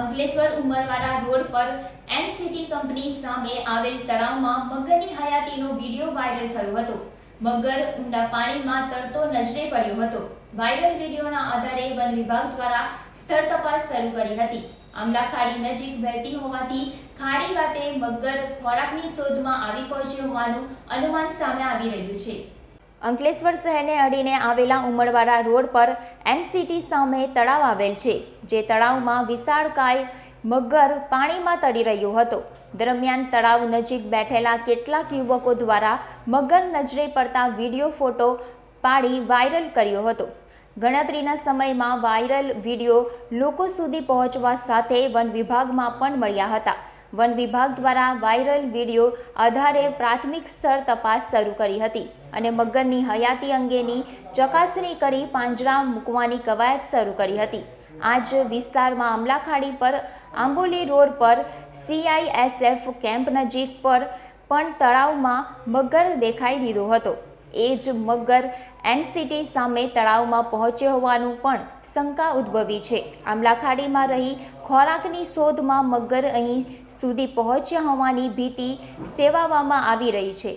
Ankleshwar Umarwada road પર NCT company સામે આવેલ તળાવમાં મગરની હયાતીનો વીડિયો વાયરલ થયો હતો. મગર ઊંડા પાણીમાં તરતો નજરે પડ્યો હતો. વાયરલ વિડીયોના આધારે વન વિભાગ દ્વારા સ્થળ તપાસ શરૂ કરી હતી. આમલા ખાડી નજીક વહેતી હોવાથી ખાડી વાટે મગર ખોરાકની શોધમાં આવી પહોંચ્યો હોવાનું અનુમાન સામે આવી રહ્યું છે. અંકલેશ્વર શહેરને અડીને આવેલા ઉમરવાડા રોડ પર એનસીટી સામે તળાવ આવેલ છે, જે તળાવમાં વિશાળકાય મગર પાણીમાં તરી રહ્યો હતો. દરમિયાન તળાવ નજીક બેઠેલા કેટલાક યુવકો દ્વારા મગર નજરે પડતા વીડિયો ફોટો પાડી વાયરલ કર્યો હતો. ગણતરીના સમયમાં વાયરલ વીડિયો લોકો સુધી પહોંચવા સાથે વન વિભાગમાં પણ મળ્યા હતા. વન વિભાગ દ્વારા વાયરલ વીડિયો આધારે પ્રાથમિક સ્તર તપાસ શરૂ કરી હતી અને મગરની હયાતી અંગેની ચકાસણી કરી પાંજરા મૂકવાની કવાયત શરૂ કરી હતી. આજ વિસ્તારમાં આમલાખાડી પર, આંબોલી રોડ પર સીઆઈએસએફ કેમ્પ નજીક પર પણ તળાવમાં મગર દેખાઈ દીધો હતો. એ જ મગર એનસીટી સામે તળાવમાં પહોંચ્યો હોવાનું પણ શંકા ઉદ્ભવી છે. આમલાખાડીમાં રહી ખોરાકની શોધમાં મગર અહીં સુધી પહોંચ્યા હોવાની ભીતિ સેવાવામાં આવી રહી છે.